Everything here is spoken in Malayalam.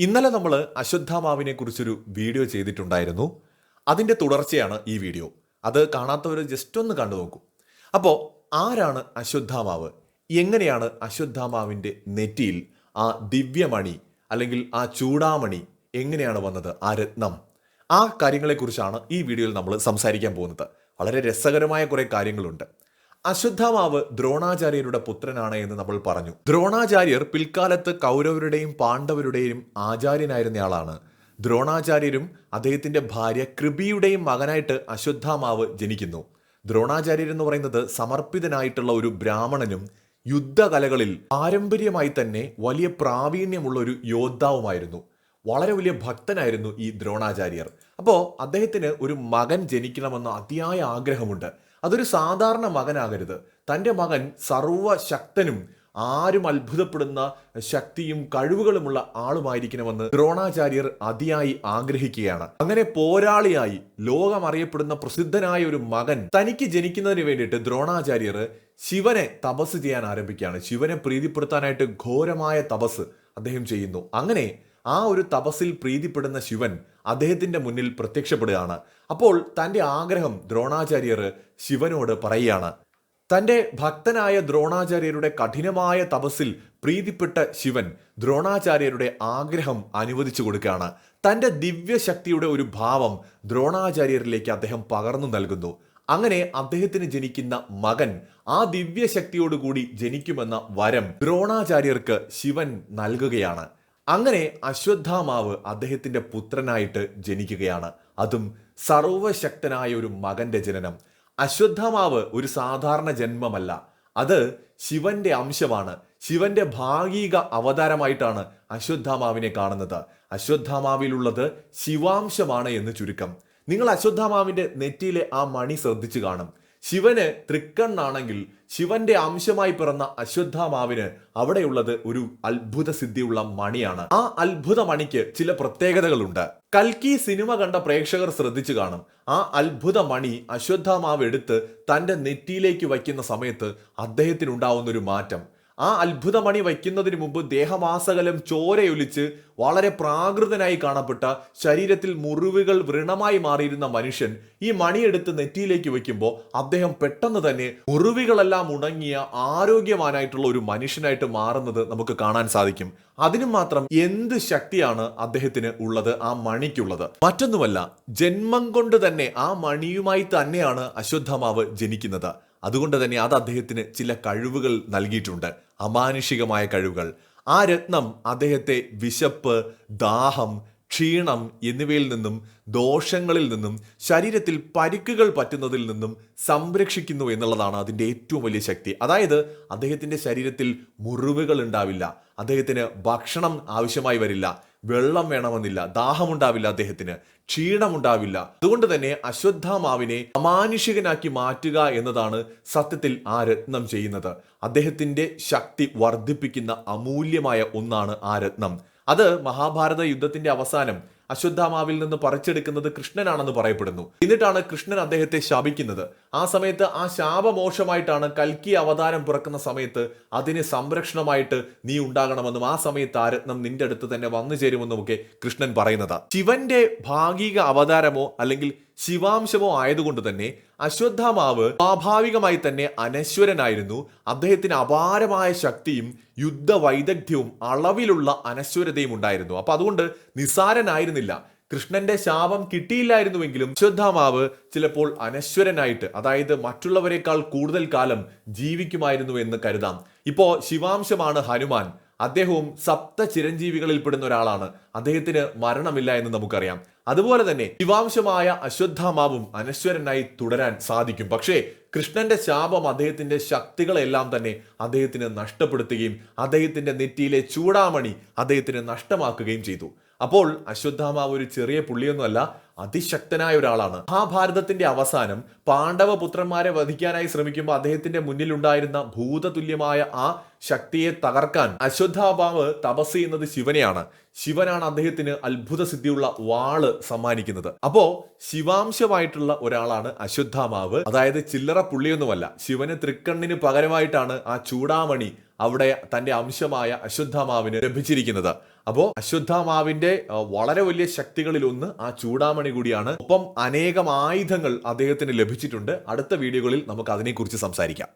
ഇന്നലെ നമ്മൾ അശ്വത്ഥാമാവിനെ കുറിച്ചൊരു വീഡിയോ ചെയ്തിട്ടുണ്ടായിരുന്നു. അതിന്റെ തുടർച്ചയാണ് ഈ വീഡിയോ. അത് കാണാത്തവർ ജസ്റ്റ് ഒന്ന് കണ്ടു നോക്കൂ. അപ്പോൾ ആരാണ് അശ്വത്ഥാമാവ്? എങ്ങനെയാണ് അശ്വത്ഥാമാവിന്റെ നെറ്റിയിൽ ആ ദിവ്യമണി അല്ലെങ്കിൽ ആ ചൂടാമണി എങ്ങനെയാണ് വന്നത്? ആ രത്നം. ആ കാര്യങ്ങളെക്കുറിച്ചാണ് ഈ വീഡിയോയിൽ നമ്മൾ സംസാരിക്കാൻ പോകുന്നത്. വളരെ രസകരമായ കുറേ കാര്യങ്ങളുണ്ട്. അശ്വത്ഥാമാവ് ദ്രോണാചാര്യരുടെ പുത്രനാണ് എന്ന് നമ്മൾ പറഞ്ഞു. ദ്രോണാചാര്യർ പിൽക്കാലത്ത് കൗരവരുടെയും പാണ്ഡവരുടെയും ആചാര്യനായിരുന്നയാളാണ്. ദ്രോണാചാര്യരും അദ്ദേഹത്തിന്റെ ഭാര്യ കൃപിയുടെയും മകനായിട്ട് അശ്വത്ഥാമാവ് ജനിക്കുന്നു. ദ്രോണാചാര്യർ എന്ന് പറയുന്നത് സമർപ്പിതനായിട്ടുള്ള ഒരു ബ്രാഹ്മണനും യുദ്ധകലകളിൽ പാരമ്പര്യമായി തന്നെ വലിയ പ്രാവീണ്യമുള്ള ഒരു യോദ്ധാവുമായിരുന്നു. വളരെ വലിയ ഭക്തനായിരുന്നു ഈ ദ്രോണാചാര്യർ. അപ്പോൾ അദ്ദേഹത്തിന് ഒരു മകൻ ജനിക്കണമെന്ന അതിയായ ആഗ്രഹമുണ്ട്. അതൊരു സാധാരണ മകനാകരുത്. തന്റെ മകൻ സർവശക്തനും ആരും അത്ഭുതപ്പെടുന്ന ശക്തിയും കഴിവുകളുമുള്ള ആളുമായിരിക്കണമെന്ന് ദ്രോണാചാര്യർ അതിയായി ആഗ്രഹിക്കുകയാണ്. അങ്ങനെ പോരാളിയായി ലോകം അറിയപ്പെടുന്ന പ്രസിദ്ധനായ ഒരു മകൻ തനിക്ക് ജനിക്കുന്നതിന് വേണ്ടിയിട്ട് ദ്രോണാചാര്യർ ശിവനെ തപസ് ചെയ്യാൻ ആരംഭിക്കുകയാണ്. ശിവനെ പ്രീതിപ്പെടുത്താനായിട്ട് ഘോരമായ തപസ് അദ്ദേഹം ചെയ്യുന്നു. അങ്ങനെ ആ ഒരു തപസ്സിൽ പ്രീതിപ്പെടുന്ന ശിവൻ അദ്ദേഹത്തിന്റെ മുന്നിൽ പ്രത്യക്ഷപ്പെടുകയാണ്. അപ്പോൾ തന്റെ ആഗ്രഹം ദ്രോണാചാര്യർ ശിവനോട് പറയുകയാണ്. തന്റെ ഭക്തനായ ദ്രോണാചാര്യരുടെ കഠിനമായ തപസ്സിൽ പ്രീതിപ്പെട്ട ശിവൻ ദ്രോണാചാര്യരുടെ ആഗ്രഹം അനുവദിച്ചു കൊടുക്കുകയാണ്. തന്റെ ദിവ്യശക്തിയുടെ ഒരു ഭാവം ദ്രോണാചാര്യരിലേക്ക് അദ്ദേഹം പകർന്നു നൽകുന്നു. അങ്ങനെ അദ്ദേഹത്തിന് ജനിക്കുന്ന മകൻ ആ ദിവ്യശക്തിയോടുകൂടി ജനിക്കുമെന്ന വരം ദ്രോണാചാര്യർക്ക് ശിവൻ നൽകുകയാണ്. അങ്ങനെ അശ്വത്ഥാമാവ് അദ്ദേഹത്തിന്റെ പുത്രനായിട്ട് ജനിക്കുകയാണ്. അതും സർവശക്തനായ ഒരു മകന്റെ ജനനം. അശ്വത്ഥാമാവ് ഒരു സാധാരണ ജന്മമല്ല. അത് ശിവന്റെ അംശമാണ്. ശിവന്റെ ഭാഗിക അവതാരമായിട്ടാണ് അശ്വത്ഥാമാവിനെ കാണുന്നത്. അശ്വത്ഥാമാവിലുള്ളത് ശിവാംശമാണ് എന്ന് ചുരുക്കം. നിങ്ങൾ അശ്വത്ഥാമാവിന്റെ നെറ്റിയിലെ ആ മണി ശ്രദ്ധിച്ചു കാണും. ശിവന് തൃക്കണ്ണാണെങ്കിൽ ശിവന്റെ അംശമായി പിറന്ന അശ്വത്ഥാമാവിന് അവിടെയുള്ളത് ഒരു അത്ഭുത സിദ്ധിയുള്ള മണിയാണ്. ആ അത്ഭുത മണിക്ക് ചില പ്രത്യേകതകളുണ്ട്. കൽക്കി സിനിമ കണ്ട പ്രേക്ഷകർ ശ്രദ്ധിച്ചു കാണും. ആ അത്ഭുത മണി അശ്വത്ഥാമാവ് എടുത്ത് തന്റെ നെറ്റിയിലേക്ക് വയ്ക്കുന്ന സമയത്ത് അദ്ദേഹത്തിനുണ്ടാവുന്ന ഒരു മാറ്റം. ആ അത്ഭുതമണി വയ്ക്കുന്നതിന് മുമ്പ് ദേഹമാസകലം ചോരയൊലിച്ച് വളരെ പ്രാകൃതനായി കാണപ്പെട്ട ശരീരത്തിൽ മുറിവുകൾ വ്രണമായി മാറിയിരുന്ന മനുഷ്യൻ ഈ മണിയെടുത്ത് നെറ്റിയിലേക്ക് വെക്കുമ്പോൾ അദ്ദേഹം പെട്ടെന്ന് തന്നെ മുറിവുകളെല്ലാം ഉണങ്ങിയ ആരോഗ്യവാനായിട്ടുള്ള ഒരു മനുഷ്യനായിട്ട് മാറുന്നത് നമുക്ക് കാണാൻ സാധിക്കും. അതിനും മാത്രം എന്ത് ശക്തിയാണ് അദ്ദേഹത്തിന് ഉള്ളത് ആ മണിക്കുള്ളത്? മറ്റൊന്നുമല്ല ജന്മം കൊണ്ട് തന്നെ ആ മണിയുമായി തന്നെയാണ് അശ്വത്ഥമാവ് ജനിക്കുന്നത്. അതുകൊണ്ട് തന്നെ അത് അദ്ദേഹത്തിന് ചില കഴിവുകൾ നൽകിയിട്ടുണ്ട്. അമാനുഷികമായ കഴിവുകൾ. ആ രത്നം അദ്ദേഹത്തെ വിശപ്പ് ദാഹം ക്ഷീണം എന്നിവയിൽ നിന്നും ദോഷങ്ങളിൽ നിന്നും ശരീരത്തിൽ പരിക്കുകൾ പറ്റുന്നതിൽ നിന്നും സംരക്ഷിക്കുന്നു എന്നുള്ളതാണ് അതിന്റെ ഏറ്റവും വലിയ ശക്തി. അതായത് അദ്ദേഹത്തിന്റെ ശരീരത്തിൽ മുറിവുകൾ ഉണ്ടാവില്ല. അദ്ദേഹത്തിന് ഭക്ഷണം ആവശ്യമായി വരില്ല. വെള്ളം വേണമെന്നില്ല ദാഹമുണ്ടാവില്ല അദ്ദേഹത്തിന് ക്ഷീണമുണ്ടാവില്ല. അതുകൊണ്ട് തന്നെ അശ്വത്ഥാമാവിനെ അമാനുഷികനാക്കി മാറ്റുക എന്നതാണ് സത്യത്തിൽ ആ രത്നം ചെയ്യുന്നത്. അദ്ദേഹത്തിന്റെ ശക്തി വർദ്ധിപ്പിക്കുന്ന അമൂല്യമായ ഒന്നാണ് ആ രത്നം. അത് മഹാഭാരത യുദ്ധത്തിന്റെ അവസാനം അശ്വത്ഥാമാവിൽ നിന്ന് പറിച്ചെടുക്കുന്നത് കൃഷ്ണനാണെന്ന് പറയപ്പെടുന്നു. എന്നിട്ടാണ് കൃഷ്ണൻ അദ്ദേഹത്തെ ശാപിക്കുന്നത്. ആ സമയത്ത് ആ ശാപമോശമായിട്ടാണ് കൽക്കി അവതാരം പിറക്കുന്ന സമയത്ത് അതിന് സംരക്ഷണമായിട്ട് നീ ഉണ്ടാകണമെന്നും ആ സമയത്ത് ആ രത്നം നിന്റെ അടുത്ത് തന്നെ വന്നു ചേരുമെന്നും ഒക്കെ കൃഷ്ണൻ പറയുന്നത്. ശിവന്റെ ഭാഗിക അവതാരമോ അല്ലെങ്കിൽ ശിവാംശമോ ആയതുകൊണ്ട് തന്നെ അശ്വത്ഥാമാവ് സ്വാഭാവികമായി തന്നെ അനശ്വരനായിരുന്നു. അദ്ദേഹത്തിന് അപാരമായ ശക്തിയും യുദ്ധ വൈദഗ്ധ്യവും അളവിലുള്ള അനശ്വരതയും ഉണ്ടായിരുന്നു. അപ്പൊ അതുകൊണ്ട് നിസാരനായിരുന്നില്ല കൃഷ്ണന്റെ ശാപം കിട്ടിയില്ലായിരുന്നുവെങ്കിലും അശ്വത്ഥാമാവ് ചിലപ്പോൾ അനശ്വരനായിട്ട് അതായത് മറ്റുള്ളവരെക്കാൾ കൂടുതൽ കാലം ജീവിക്കുമായിരുന്നു എന്ന് കരുതാം. ഇപ്പോ ശിവാംശമാണ് ഹനുമാൻ. അദ്ദേഹവും സപ്ത ചിരഞ്ജീവികളിൽ പെടുന്ന ഒരാളാണ്. അദ്ദേഹത്തിന് മരണമില്ല എന്ന് നമുക്കറിയാം. അതുപോലെ തന്നെ ശിവാംശമായ അശ്വത്ഥാമാവും അനശ്വരനായി തുടരാൻ സാധിക്കും. പക്ഷേ കൃഷ്ണന്റെ ശാപം അദ്ദേഹത്തിന്റെ ശക്തികളെല്ലാം തന്നെ അദ്ദേഹത്തിന് നഷ്ടപ്പെടുത്തുകയും അദ്ദേഹത്തിന്റെ നെറ്റിയിലെ ചൂടാമണി അദ്ദേഹത്തിന് നഷ്ടമാക്കുകയും ചെയ്തു. അപ്പോൾ അശ്വത്ഥാമാവ് ഒരു ചെറിയ പുള്ളിയൊന്നുമല്ല അതിശക്തനായ ഒരാളാണ്. മഹാഭാരതത്തിന്റെ അവസാനം പാണ്ഡവ പുത്രന്മാരെ വധിക്കാനായി ശ്രമിക്കുമ്പോൾ അദ്ദേഹത്തിന്റെ മുന്നിലുണ്ടായിരുന്ന ഭൂതതുല്യമായ ആ ശക്തിയെ തകർക്കാൻ അശ്വത്ഥാമാവ് തപസ് ചെയ്യുന്നത് ശിവനെയാണ്. ശിവനാണ് അദ്ദേഹത്തിന് അത്ഭുത സിദ്ധിയുള്ള വാൾ സമ്മാനിക്കുന്നത്. അപ്പോ ശിവാംശമായിട്ടുള്ള ഒരാളാണ് അശ്വത്ഥാമാവ്. അതായത് ചില്ലറ പുള്ളിയൊന്നുമല്ല. ശിവന് തൃക്കണ്ണിന് പകരമായിട്ടാണ് ആ ചൂടാമണി അവിടെ തന്റെ അംശമായ അശ്വത്ഥാമാവിന് ലഭിച്ചിരിക്കുന്നത്. അപ്പോ അശ്വത്ഥാമാവിന്റെ വളരെ വലിയ ശക്തികളിൽ ഒന്ന് ആ ചൂടാമണി കൂടിയാണ്. ഒപ്പം അനേകം ആയുധങ്ങൾ അദ്ദേഹത്തിന് ലഭിച്ചിട്ടുണ്ട്. അടുത്ത വീഡിയോകളിൽ നമുക്ക് അതിനെക്കുറിച്ച് സംസാരിക്കാം.